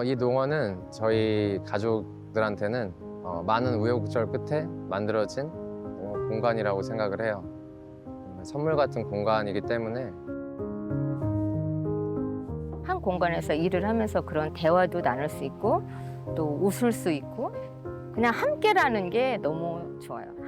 어, 이 농원은 저희 가족들한테는 어, 많은 우여곡절 끝에 만들어진 어, 공간이라고 생각을 해요. 음, 선물 같은 공간이기 때문에 한 공간에서 일을 하면서 그런 대화도 나눌 수 있고 또 웃을 수 있고 그냥 함께라는 게 너무 좋아요.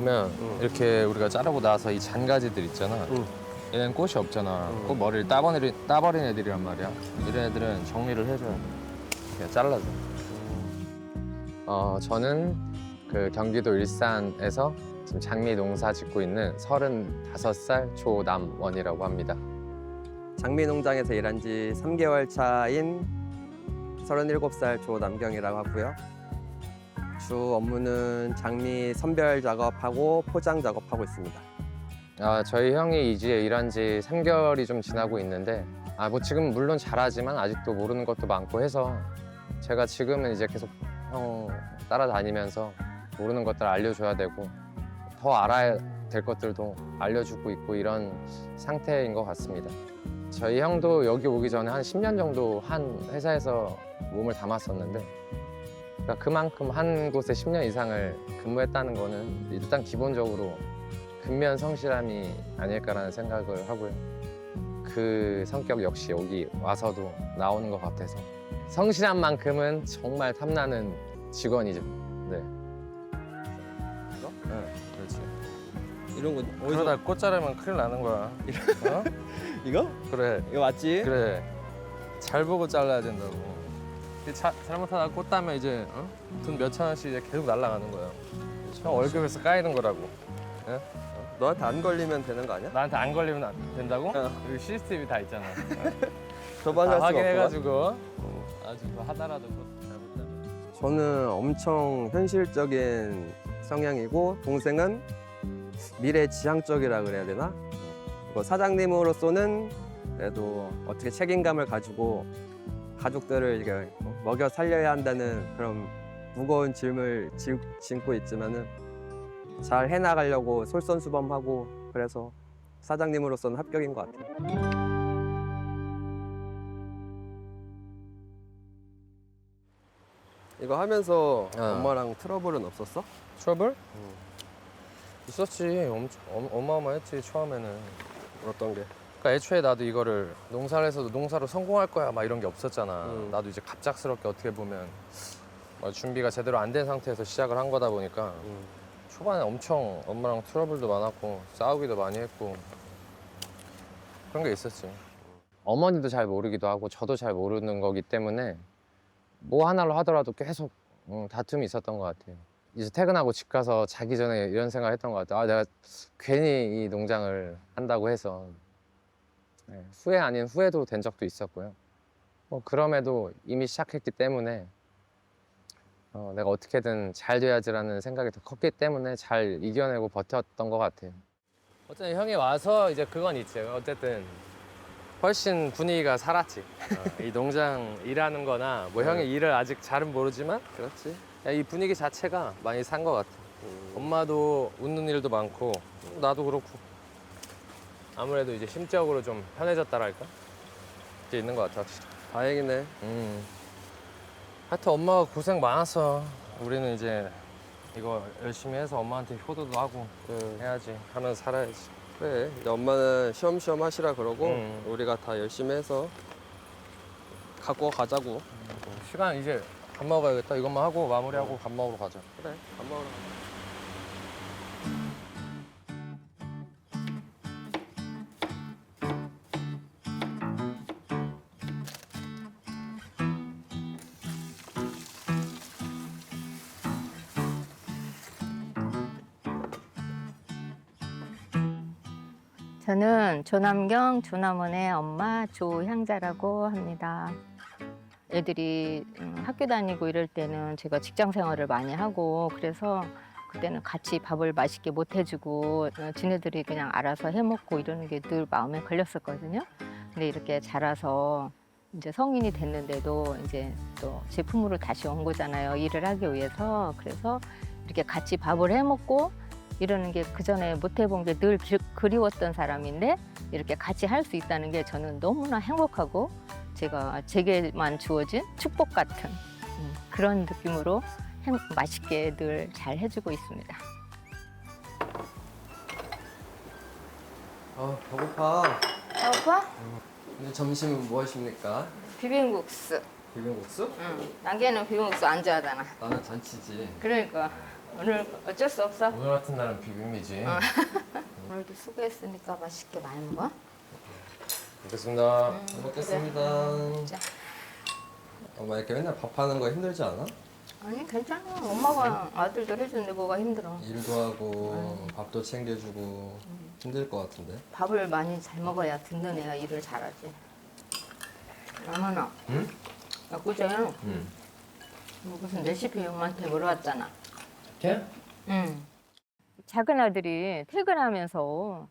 보면 이렇게 우리가 자르고 나서 이 잔가지들 있잖아. 응. 얘는 꽃이 없잖아. 응. 꽃 머리를 따버린, 따버린 애들이란 말이야. 이런 애들은 정리를 해줘야 돼. 그냥 잘라줘. 어, 저는 그 경기도 일산에서 지금 장미 농사 짓고 있는 35살 조남원이라고 합니다. 장미 농장에서 일한 지 3개월 차인 37살 조남경이라고 하고요. 주 업무는 장미 선별 작업하고 포장 작업하고 있습니다. 아, 저희 형이 이주에 일한 지 3개월이 좀 지나고 있는데 아, 뭐 지금 물론 잘하지만 아직도 모르는 것도 많고 해서 제가 지금은 이제 계속 형 따라다니면서 모르는 것들 알려줘야 되고 더 알아야 될 것들도 알려주고 있고 이런 상태인 것 같습니다. 저희 형도 여기 오기 전에 한 10년 정도 한 회사에서 몸을 담았었는데 그러니까 그만큼 한 곳에 10년 이상을 근무했다는 거는 일단 기본적으로 근면 성실함이 아닐까라는 생각을 하고요. 그 성격 역시 여기 와서도 나오는 것 같아서 성실한 만큼은 정말 탐나는 직원이죠. 네. 이거? 네, 그렇지. 이런 거 그러다 꽃 자르면 큰일 나는 거야. 어? 이거? 그래, 이거 맞지? 그래. 잘 보고 잘라야 된다고. 자- 잘못하다 꽃 따면 이제 어? 돈 몇천 원씩 이제 계속 날아가는 거야. 형 월급에서 까이는 거라고. 너한테 안 걸리면 되는 거 아니야? 나한테 안 걸리면 안 된다고? 어. 여기 시스템이 다 있잖아. 도망갈 다 수가 없구만. 확인해가지고 아주 뭐 하나라도 뭐 잘못하면 저는 엄청 현실적인 성향이고 동생은 미래 지향적이라 그래야 되나? 뭐 사장님으로서는 그래도 어떻게 책임감을 가지고 가족들을 이렇게 먹여 살려야 한다는 그런 무거운 짐을 지- 짓고 있지만은 잘 해나가려고 솔선수범하고 그래서 사장님으로서는 합격인 것 같아요. 이거 하면서 어. 엄마랑 트러블은 없었어? 트러블? 있었지. 엄청 어, 어마어마했지 처음에는. 어떤 게? 그러니까 애초에 나도 이거를 농사를 해서도 농사로 성공할 거야 막 이런 게 없었잖아. 음. 나도 이제 갑작스럽게 어떻게 보면 뭐 준비가 제대로 안 된 상태에서 시작을 한 거다 보니까 초반에 엄청 엄마랑 트러블도 많았고 싸우기도 많이 했고 그런 게 있었지. 어머니도 잘 모르기도 하고 저도 잘 모르는 거기 때문에 뭐 하나로 하더라도 계속 음, 다툼이 있었던 것 같아요. 이제 퇴근하고 집 가서 자기 전에 이런 생각 했던 것 같아요. 아, 내가 괜히 이 농장을 한다고 해서 네, 후회 아닌 후회도 된 적도 있었고요. 뭐 그럼에도 이미 시작했기 때문에 어, 내가 어떻게든 잘 돼야지라는 생각이 더 컸기 때문에 잘 이겨내고 버텼던 것 같아요. 어쨌든 형이 와서 이제 그건 있지. 어쨌든 훨씬 분위기가 살았지. 어, 이 농장 일하는 거나 뭐 형이 일을 아직 잘은 모르지만 그렇지. 야, 이 분위기 자체가 많이 산 것 같아. 음. 엄마도 웃는 일도 많고 나도 그렇고 아무래도 이제 심적으로 좀 편해졌다랄까 그게 있는 것 같아 확실히. 다행이네. 음. 하여튼 엄마가 고생 많았어 우리는 이제 이거 열심히 해서 엄마한테 효도도 하고 그, 해야지 하면서 살아야지 그래. 이제 엄마는 쉬엄쉬엄 하시라 그러고 음. 우리가 다 열심히 해서 갖고 가자고. 시간 이제 밥 먹어야겠다 이것만 하고 마무리하고 밥 먹으러 가자 그래. 밥 먹으러 가자. 저는 조남경 조남원의 엄마 조향자라고 합니다. 애들이 음, 학교 다니고 이럴 때는 제가 직장 생활을 많이 하고 그래서 그때는 같이 밥을 맛있게 못 해주고 어, 지네들이 그냥 알아서 해먹고 이러는 게 늘 마음에 걸렸었거든요. 근데 이렇게 자라서 이제 성인이 됐는데도 이제 또 제품으로 다시 온 거잖아요. 일을 하기 위해서. 그래서 이렇게 같이 밥을 해먹고 이러는 게 그 전에 못 해본 게 늘 그리웠던 사람인데 이렇게 같이 할 수 있다는 게 저는 너무나 행복하고 제가 제게만 주어진 축복 같은 음, 그런 느낌으로 행- 맛있게 늘 잘 해주고 있습니다. 아 배고파. 오빠 근데 점심은 뭐 하십니까? 비빔국수. 비빔국수? 응. 남기는 비빔국수 안 좋아하잖아. 나는 잔치지. 그러니까 오늘 어쩔 수 없어. 오늘 같은 날은 비빔이지. 오늘도 수고했으니까 맛있게 많이 먹어. 알겠습니다. 잘 먹겠습니다. 자. 엄마 이렇게 맨날 밥하는 거 힘들지 않아? 아니 괜찮아. 엄마가 아들도 해주는데 뭐가 힘들어. 일도 하고 밥도 챙겨주고 힘들 것 같은데. 밥을 많이 잘 먹어야 듣는 애가 일을 잘하지. 나만아. 응? 나 그제 응. 뭐 무슨 레시피 엄마한테 물어봤잖아. 걔? 응. 작은 아들이 퇴근하면서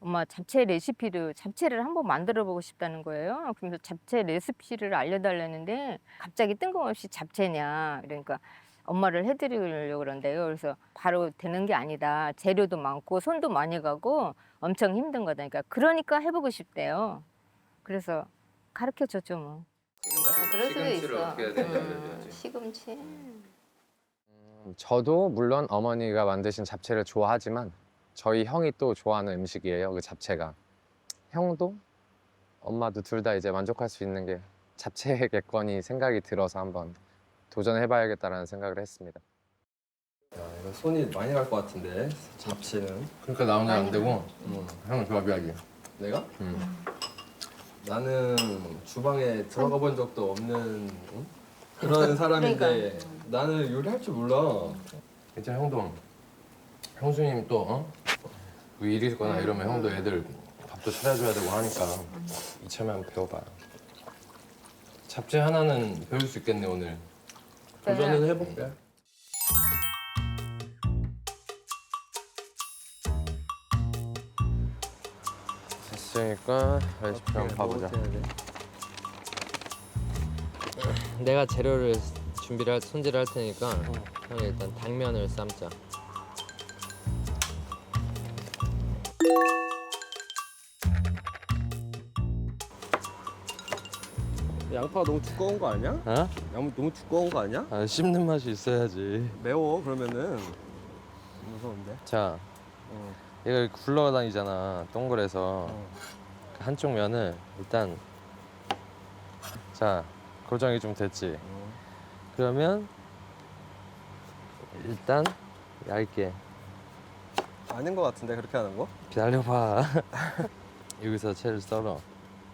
엄마 잡채 레시피를 잡채를 한번 만들어 보고 싶다는 거예요. 그래서 잡채 레시피를 알려달라는데 갑자기 뜬금없이 잡채냐 그러니까 엄마를 해드리려고 그런데요. 그래서 바로 되는 게 아니다. 재료도 많고 손도 많이 가고 엄청 힘든 거다. 그러니까 그러니까 해보고 싶대요. 그래서 가르쳐 줬죠 뭐. 아, 그럴 수도 시금치를 있어. 어떻게 해야 되는지 음. 시금치. 저도 물론 어머니가 만드신 잡채를 좋아하지만 저희 형이 또 좋아하는 음식이에요. 그 잡채가. 형도 엄마도 둘 다 이제 만족할 수 있는 게 잡채겠거니 생각이 들어서 한번 도전해봐야겠다라는 생각을 했습니다. 야 이거 손이 많이 갈 것 같은데 잡채는. 그러니까 나 혼자 안 되고 응. 형은 조합이야지. 내가? 응. 나는 주방에 들어가 본 적도 없는 응? 그런 사람인데 그러니까. 나는 요리할 줄 몰라. 이제 형도 형수님 또 어? 뭐 일이 있거나 이러면 형도 애들 밥도 차려줘야 되고 하니까 이참에 한번 배워봐요. 잡채 하나는 배울 수 있겠네 오늘. 도전은 해볼게. 됐으니까 레시피 한번 봐보자. 해야 돼? 내가 재료를 준비를 할, 손질을 할 테니까 형이 일단 당면을 삶자. 양파가 너무 두꺼운 거 아니야? 어? 양 너무 두꺼운 거 아니야? 아, 씹는 맛이 있어야지. 매워 그러면은 무서운데. 자, 어. 이걸 굴러다니잖아 동굴에서 어. 그 한쪽 면을 일단 자 고정이 좀 됐지. 어. 그러면 일단 얇게 아닌 거 같은데 그렇게 하는 거? 기다려봐. 여기서 채를 썰어.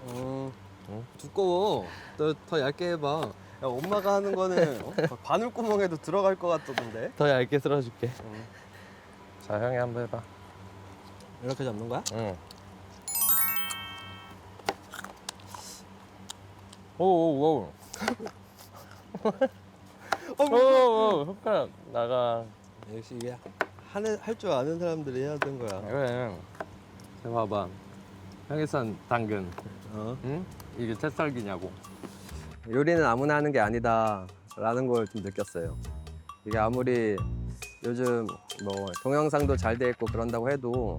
어. 응? 두꺼워. 너 더 얇게 해봐. 야 엄마가 하는 거는 어? 바늘구멍에도 들어갈 것 같던데. 더 얇게 썰어줄게. 어. 자 형이 한번 해봐. 이렇게 잡는 거야? 응. 오 오 오. 오오오 손가락 나가. 역시 이게 하는 할줄 아는 사람들이 해야 되는 거야. 그래. 자 봐봐. 형이 산 당근. 어? 응? 이게 채썰기냐고. 요리는 아무나 하는 게 아니다라는 걸 좀 느꼈어요. 이게 아무리 요즘 뭐 동영상도 잘 돼 있고 그런다고 해도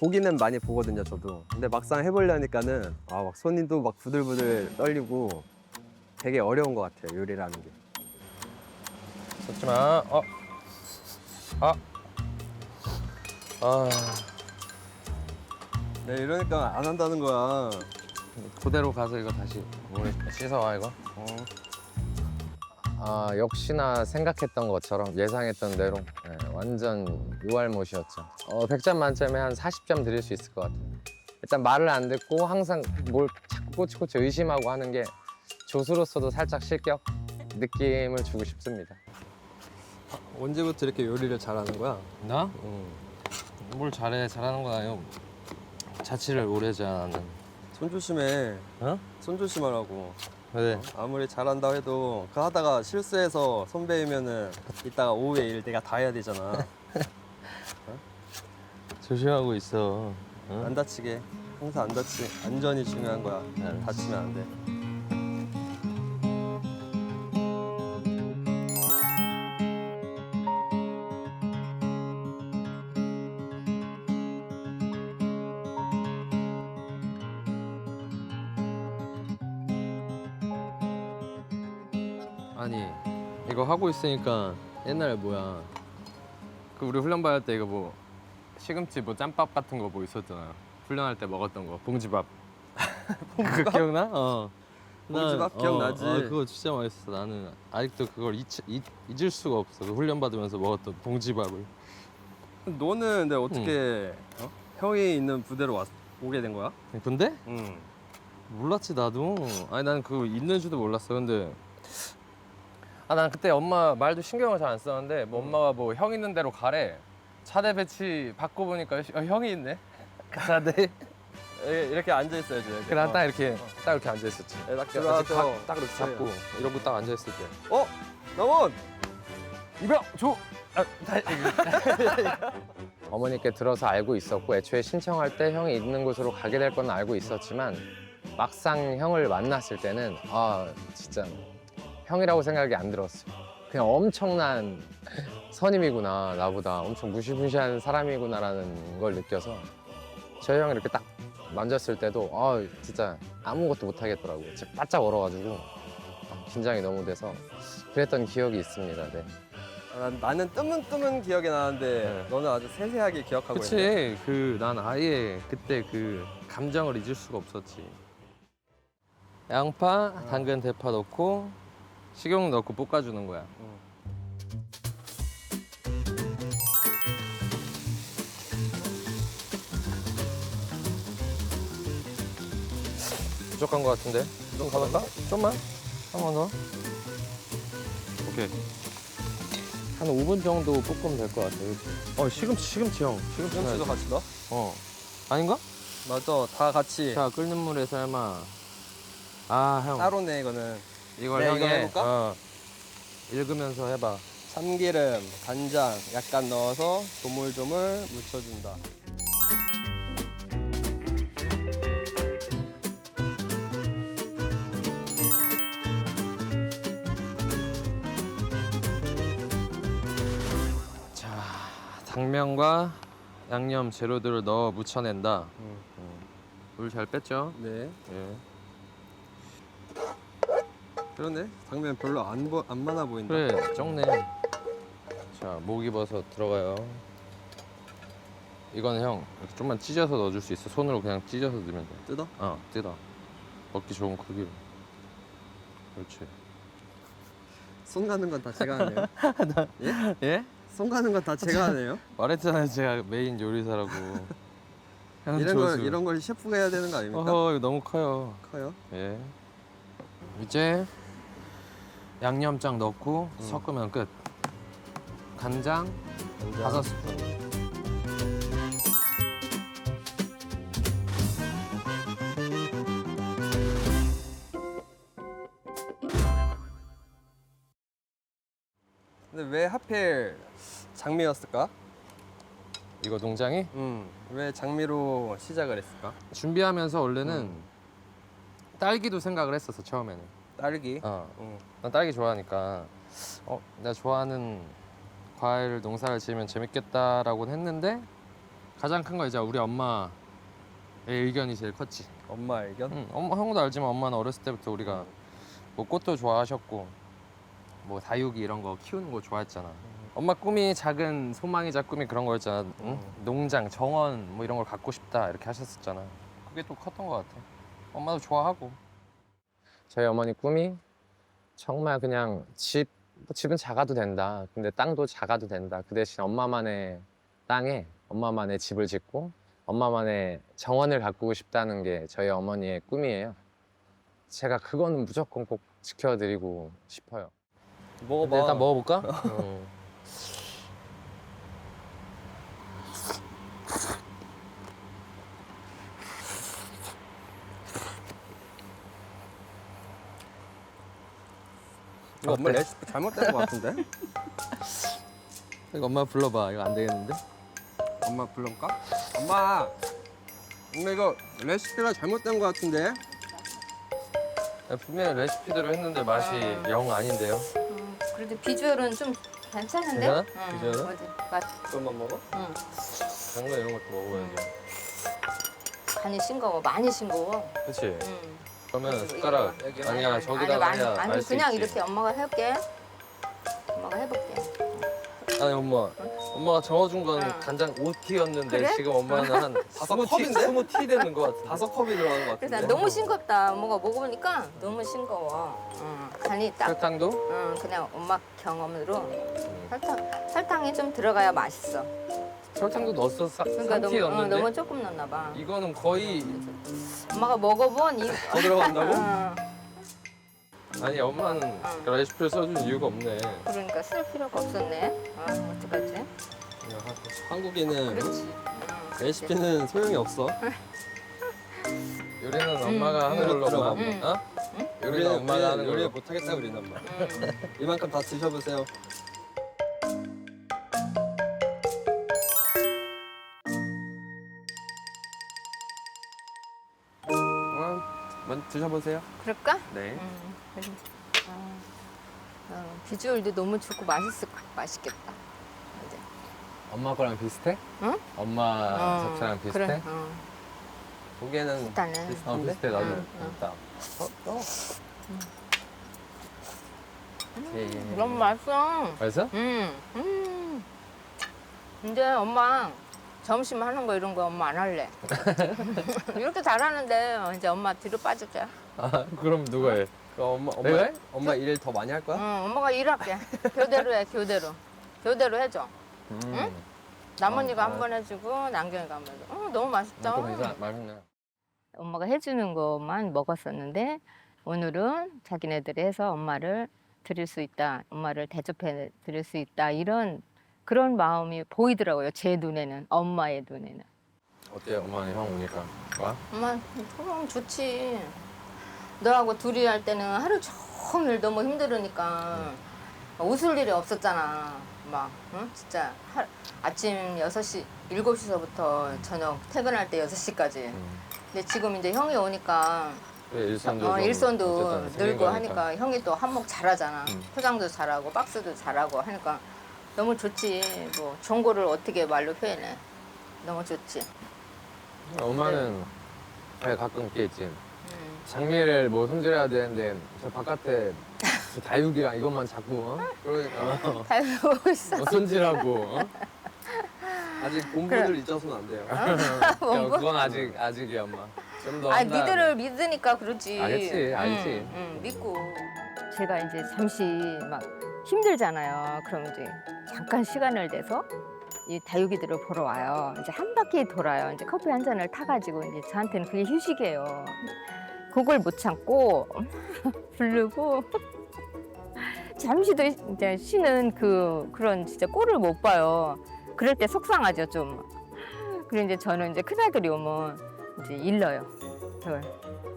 보기는 많이 보거든요, 저도. 근데 막상 해보려니까는 아, 막 손이 도 막 부들부들 떨리고 되게 어려운 것 같아요, 요리라는 게. 섞지 마. 어. 아. 아. 네, 이러니까 안 한다는 거야. 그대로 가서 이거 다시 우리 씻어와 이거. 어. 아 역시나 생각했던 것처럼 예상했던 대로 네, 완전 유알못이었죠. 어, 100점 만점에 한 40점 드릴 수 있을 것 같아요. 일단 말을 안 듣고 항상 뭘 자꾸 꼬치꼬치 의심하고 하는 게 조수로서도 살짝 실격 느낌을 주고 싶습니다. 언제부터 이렇게 요리를 잘하는 거야? 나? 응. 뭘 잘해 잘하는 건 아니고 자취를 오래 했잖아 나는. 손 조심해. 어? 손 조심하라고. 왜? 아무리 잘한다 해도 그 하다가 실수해서 손 베이면은 이따가 오후에 일 내가 다 해야 되잖아. 조심하고 있어. 응? 안 다치게. 항상 안 다치. 안전이 중요한 거야. 알았어. 다치면 안 돼. 하고 있으니까 옛날에 뭐야. 그 우리 훈련 받을 때 이거 뭐 시금치 뭐 짬밥 같은 거 뭐 있었잖아 훈련할 때 먹었던 거 봉지밥. 그거 기억나? 어. 봉지밥 난- 기억나지? 어, 아, 그거 진짜 맛있어. 나는 아직도 그걸 잊, 잊, 잊을 수가 없어. 그 훈련 받으면서 먹었던 봉지밥을. 너는 근데 어떻게 어? 형이 있는 부대로 왔, 오게 된 거야? 근데? 응. 몰랐지 나도. 아니 난 그거 있는 줄도 몰랐어. 근데 아 난 그때 엄마 말도 신경을 잘 안 썼는데 뭐 엄마가 뭐 형 있는 대로 가래. 차대 배치 받고 보니까 어, 형이 있네. 차대? 이렇게 앉아 있어야지. 그래 난딱 이렇게 딱 이렇게 앉아 있었지. 딱 딱, 들어와서 딱 이렇게 잡고 이러고 딱 앉아 있을 때. 어? 남원! 이병 조! 아, 어머니께 들어서 알고 있었고 애초에 신청할 때 형이 있는 곳으로 가게 될 건 알고 있었지만 막상 형을 만났을 때는 아 진짜 형이라고 생각이 안 들었어요. 그냥 엄청난 선임이구나 나보다 엄청 무시무시한 사람이구나라는 걸 느껴서 저희 형이 이렇게 딱 만졌을 때도 아 진짜 아무것도 못 하겠더라고요. 진짜 바짝 얼어가지고 아, 긴장이 너무 돼서 그랬던 기억이 있습니다. 네. 아, 난, 나는 뜨문뜨문 기억이 나는데 네. 너는 아주 세세하게 기억하고 있네. 그치 그 난 아예 그때 그 감정을 잊을 수가 없었지 양파 당근 대파 넣고 식용 넣고 볶아주는 거야 부족한 거 같은데 좀 가볼까? 좀만 한 번 더 오케이 한 5분 정도 볶으면 될 것 같아 그치? 어 시금치 시금치 형 시금치 시금치도 넣어야지. 같이 넣어? 어 아닌가? 맞아. 다 같이. 자 끓는 물에 삶아 아 형 따로네 이거는. 이걸 형이 이거 해볼까? 어, 읽으면서 해봐 참기름, 간장 약간 넣어서 조물조물 묻혀준다. 자 당면과 양념 재료들을 넣어 무쳐낸다 음. 물 잘 뺐죠? 네. 예. 그러네. 당면 별로 안, 보, 안 많아 보인다. 그래 적네 자 목입어서 들어가요 이거는 형 이렇게 좀만 찢어서 넣어줄 수 있어 손으로 그냥 찢어서 넣으면 돼 뜯어? 어, 뜯어. 먹기 좋은 크기로. 그렇지. 손 가는 건 다 제가 하네요. 예? 손 가는 건 다 제가 하네요. 말했잖아요, 제가 메인 요리사라고. 형 이런 걸. 이런 걸 셰프가 해야 되는 거 아닙니까? 어허, 이거 너무 커요. 커요? 예. 이제 양념장 넣고 음. 섞으면 끝. 간장 다섯 스푼. 근데 왜 하필 장미였을까? 이거 농장이 음. 왜 장미로 시작을 했을까? 준비하면서 원래는 음. 딸기도 생각을 했었어 처음에는. 딸기. 어. 음. 난 딸기 좋아하니까 어 내가 좋아하는 과일 농사를 지으면 재밌겠다라고는 했는데 가장 큰 거 이제 우리 엄마의 의견이 제일 컸지. 엄마 의견? 응, 엄마 형도 알지만 엄마는 어렸을 때부터 우리가 뭐 꽃도 좋아하셨고 뭐 다육이 이런 거 키우는 거 좋아했잖아. 엄마 꿈이 작은 소망이자 꿈이 그런 거였잖아. 응? 음. 농장, 정원 뭐 이런 걸 갖고 싶다 이렇게 하셨었잖아. 그게 또 컸던 것 같아. 엄마도 좋아하고. 저희 어머니 꿈이 정말 그냥 집 집은 작아도 된다. 근데 땅도 작아도 된다. 그 대신 엄마만의 땅에 엄마만의 집을 짓고 엄마만의 정원을 가꾸고 싶다는 게 저희 어머니의 꿈이에요. 제가 그거는 무조건 꼭 지켜드리고 싶어요. 먹어봐. 일단 먹어볼까? 음. 이거 엄마 레시피 잘못된 것 같은데? 이거 엄마 불러봐. 이거 안 되겠는데? 엄마 불러볼까? 엄마! 엄마 이거 레시피가 잘못된 것 같은데? 분명히 레시피대로 했는데 맛이 영 아닌데요. 음, 그래도 비주얼은 좀 괜찮은데? 괜찮아? 응, 비주얼은? 어디? 맛. 그것만 먹어? 응. 당근 이런 것도 먹어야죠. 간이 싱거워. 많이 싱거워. 그렇지. 응. 그러면 숟가락 아니야 아니, 저기다가 아니, 해야 아니, 알수 그냥 있지. 이렇게 엄마가 해볼게. 엄마가 해볼게. 아니 엄마 엄마가 적어준 건 응. 간장 5티였는데 그래? 지금 엄마는 한 20티, 20티 되는 것 같아. 다섯 컵이 들어가는 것 그래서 같은데. 난 너무 싱겁다. 엄마가 먹어보니까 너무 싱거워. 응. 간이 딱, 설탕도? 응, 그냥 엄마 경험으로 설탕, 설탕이 좀 들어가야 맛있어. 설탕도 넣었어. 사, 그러니까 3티 너무, 어, 넣었는데 너무 조금 넣나 봐. 이거는 거의 엄마가 먹어본 이. 더 들어간다고? 응. 아니 엄마는 응. 그 레시피를 써준 이유가 없네. 그러니까 쓸 필요가 없었네. 아, 어떡하지? 한국인은 그렇지. 응. 레시피는 소용이 없어. 요리는 엄마가 하는 음. 걸로만. 들어가. 음. 어? 요리는 우리는 엄마가 하는 요리 걸로. 못하겠다 우리는 엄마. 응. 이만큼 다 드셔보세요. 어, 먼저 드셔보세요. 그럴까? 네. 음, 그래. 아, 어, 비주얼도 너무 좋고 맛있을 거 맛있겠다. 이제. 엄마 거랑 비슷해? 응? 엄마 어, 잡채랑 비슷해? 그래. 어, 보기에는 일단은 어 비슷해 나도. 응, 응. 일단. 예, 예. 너무 맛있어. 맛있어? 음, 음. 근데 엄마 점심 하는 거 이런 거 엄마 안 할래. 이렇게 잘하는데 이제 엄마 뒤로 빠질게. 아 그럼 누가 해? 그럼 엄마 엄마 내가 해? 엄마 일 더 많이 할 거야? 응, 엄마가 일할게. 교대로 해, 교대로. 교대로 해줘. 음. 남원이가 아, 한번 해주고 남경이가 한 번 해주고. 어, 너무 맛있다. 좀 이상 맛있네. 엄마가 해주는 것만 먹었었는데 오늘은 자기네들이 해서 엄마를 드릴 수 있다, 엄마를 대접해 드릴 수 있다 이런 그런 마음이 보이더라고요. 제 눈에는 엄마의 눈에는. 어때 엄마는 형 오니까 와? 엄마 그럼 좋지. 너하고 둘이 할 때는 하루 종일 너무 힘들으니까 웃을 일이 없었잖아. 막 응? 진짜 하, 아침 6시, 7시서부터 저녁 퇴근할 때 6시까지. 음. 근데 지금 이제 형이 오니까 그래, 일선도 어, 좀 일선도 어쨌든 생긴 늘고 거니까. 하니까 형이 또 한몫 잘하잖아. 음. 포장도 잘하고 박스도 잘하고 하니까 너무 좋지. 뭐 정보를 어떻게 말로 표현해? 너무 좋지. 엄마는 네, 가끔 있지. 음. 장미를 뭐 손질해야 되는데 저 바깥에 저 다육이랑 이것만 자꾸 어? 그러니까 다 보고 있어. 어, 손질하고 어? 아직 본분을 잊어서는 안 돼요. 야, 뭐? 그건 아직 아직이야 엄마. 좀더 아 니들을 믿으니까 그러지. 알겠지, 알지. 응, 응, 믿고. 제가 이제 잠시 막 힘들잖아요. 그럼 이제 잠깐 시간을 내서 이 다육이들을 보러 와요. 이제 한 바퀴 돌아요. 이제 커피 한 잔을 타가지고 이제 저한테는 그게 휴식이에요. 그걸 못 참고 부르고 잠시도 이제 쉬는 그 그런 진짜 꼴을 못 봐요. 그럴 때 속상하죠 좀. 그리고 이제 저는 이제 큰 아들이 오면 이제 일러요. 그걸.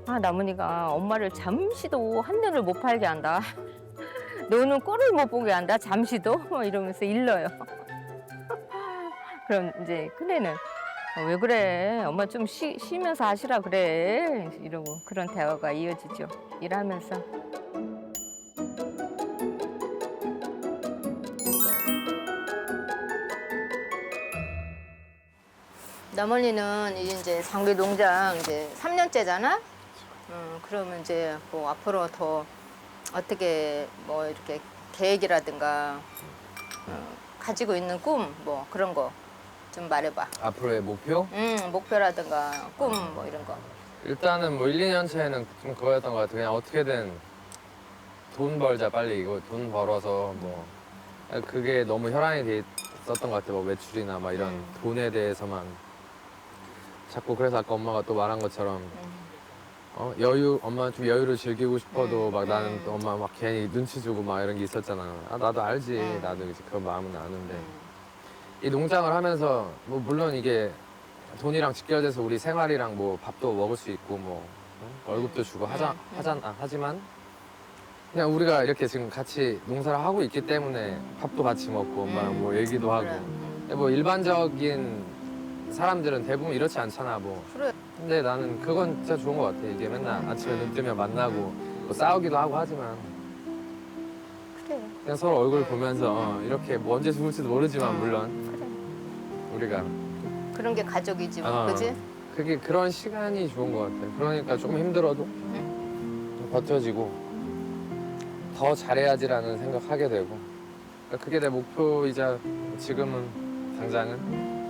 아 나문이가 엄마를 잠시도 한눈을 못 팔게 한다. 너는 꼴을 못 보게 한다. 잠시도 뭐 이러면서 일러요. 그럼 이제 큰애는 어, 왜 그래? 엄마 좀 쉬, 쉬면서 하시라 그래. 이러고 그런 대화가 이어지죠. 일하면서. 남원이는 이제 장비 농장 이제 3년째잖아. 음, 그러면 이제 뭐 앞으로 더 어떻게 뭐 이렇게 계획이라든가 어, 가지고 있는 꿈 뭐 그런 거 좀 말해봐. 앞으로의 목표? 음, 목표라든가 꿈 뭐 이런 거. 일단은 뭐 1, 2년 차에는 좀 그거였던 것 같아. 그냥 어떻게든 돈 벌자 빨리 이거 돈 벌어서 뭐 그게 너무 혈안이 돼 있었던 것 같아. 뭐 매출이나 막 이런 음. 돈에 대해서만 자꾸 그래서 아까 엄마가 또 말한 것처럼 음, 어, 여유 엄마 좀 여유를 즐기고 싶어도 음, 막 나는 음. 또 엄마 막 괜히 눈치 주고 막 이런 게 있었잖아. 아 나도 알지. 음. 나도 이제 그런 마음은 아는데 음. 이 농장을 하면서 뭐 물론 이게 돈이랑 직결돼서 우리 생활이랑 뭐 밥도 먹을 수 있고 뭐 어? 월급도 주고 하자. 하잖아 하지만 그냥 우리가 이렇게 지금 같이 농사를 하고 있기 때문에 밥도 같이 먹고 엄마랑 뭐 얘기도 하고 그래. 뭐 일반적인 사람들은 대부분 이렇지 않잖아 뭐 그래. 근데 나는 그건 진짜 좋은 것 같아 이게 맨날 아침에 눈 뜨면 만나고 뭐 싸우기도 하고 하지만 그래. 그냥 서로 얼굴 보면서 어, 이렇게 뭐 언제 죽을지도 모르지만 물론 그래. 우리가 그런 게 가족이지 뭐. 어, 그지? 그게 그런 시간이 좋은 것 같아 그러니까 조금 힘들어도 좀 버텨지고 더 잘해야지라는 생각하게 되고 그러니까 그게 내 목표이자 지금은 당장은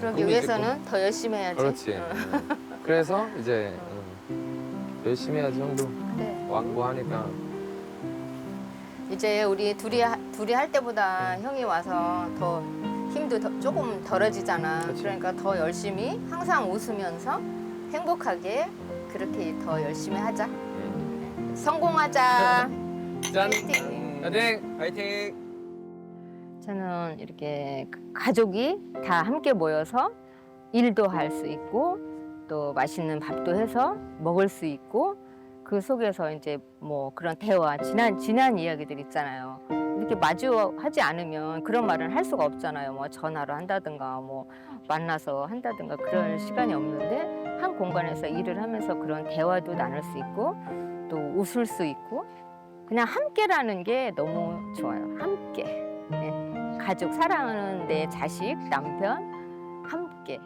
그러기 위해서는 더 열심히 해야지. 그렇지. 응. 응. 그래서 이제 응, 열심히 해야지 형도 그래. 왔고 하니까 이제 우리 둘이 하- 둘이 할 때보다 네. 형이 와서 더 힘도 더- 조금 덜어지잖아. 그치. 그러니까 더 열심히 항상 웃으면서 행복하게 그렇게 더 열심히 하자. 응. 성공하자. 짠! 파이팅. 파이팅! 파이팅! 저는 이렇게 가족이 다 함께 모여서 일도 할 수 있고 또 맛있는 밥도 해서 먹을 수 있고 그 속에서 이제 뭐 그런 대화 지난 지난 이야기들 있잖아요. 이렇게 마주하지 않으면 그런 말은 할 수가 없잖아요. 뭐 전화로 한다든가 뭐 만나서 한다든가 그럴 시간이 없는데 한 공간에서 일을 하면서 그런 대화도 나눌 수 있고 또 웃을 수 있고 그냥 함께라는 게 너무 좋아요. 함께. 네. 가족 사랑하는 내 자식, 남편 함께.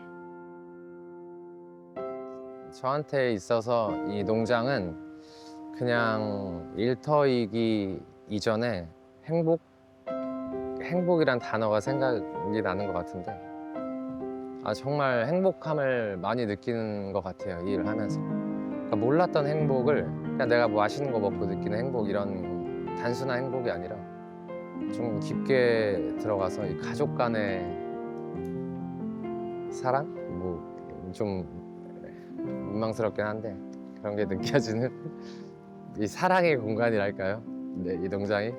저한테 있어서 이 농장은 그냥 일터이기 이전에 행복 행복이란 단어가 생각이 나는 것 같은데 아 정말 행복함을 많이 느끼는 것 같아요 이 일을 하면서 그러니까 몰랐던 행복을 그냥 내가 뭐 맛있는 거 먹고 느끼는 행복 이런 단순한 행복이 아니라 좀 깊게 들어가서 이 가족 간의 사랑 뭐 좀 민망스럽긴 한데 그런 게 느껴지는 이 사랑의 공간이랄까요? 네, 이 농장이